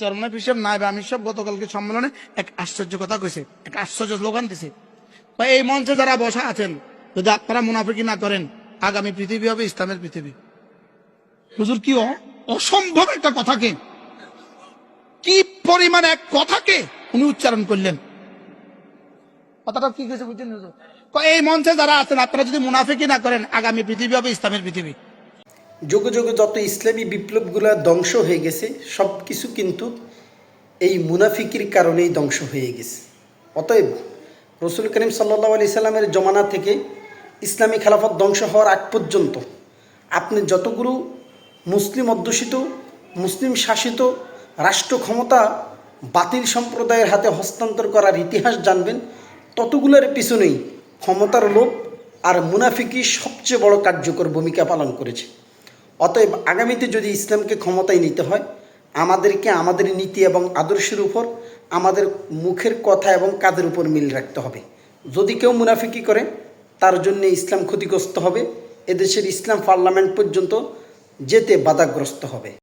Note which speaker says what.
Speaker 1: চরমনায় হিসাব নাই বা আমি সব গতকালকে সম্মেলনে এক আশ্চর্য কথা কইছে, এক আশ্চর্য স্লোগান দিছে। বা এই মঞ্চে যারা বসা আছেন, যদি আপনারা মুনাফিকি না করেন, আগামী পৃথিবী হবে ইসলামের পৃথিবী। হুজুর, কি অসম্ভব একটা কথাকে। কি পরিমাণ এক কথাকে উনি উচ্চারণ করলেন। কথাটা কি গেছে বুঝছেন হুজুর? এই মঞ্চে যারা আছেন, আপনারা যদি মুনাফিকি না করেন, আগামী পৃথিবী হবে ইসলামের পৃথিবী।
Speaker 2: যুগে যুগে যত ইসলামী বিপ্লবগুলো ধ্বংস হয়ে গেছে সব কিছু কিন্তু এই মুনাফিকির কারণেই ধ্বংস হয়ে গেছে। অতএব রসুল করিম সাল্লা আলি সাল্লামের জমানা থেকে ইসলামী খেলাফত ধ্বংস হওয়ার আগ পর্যন্ত আপনি যতগুলো মুসলিম অধ্যুষিত, মুসলিম শাসিত রাষ্ট্র ক্ষমতা বাতিল সম্প্রদায়ের হাতে হস্তান্তর করার ইতিহাস জানবেন, ততগুলোর পিছনেই ক্ষমতার লোভ আর মুনাফিকি সবচেয়ে বড় কার্যকর ভূমিকা পালন করেছে। অতএব আগামীতে যদি ইসলামকে ক্ষমতায় নিতে হয়, আমাদেরকে আমাদের নীতি এবং আদর্শের উপর, আমাদের মুখের কথা এবং কাজের উপর মিল রাখতে হবে। যদি কেউ মুনাফিকি করে, তার জন্য ইসলাম ক্ষতিগ্রস্ত হবে, এদেশের ইসলাম পার্লামেন্ট পর্যন্ত যেতে বাধাগ্রস্ত হবে।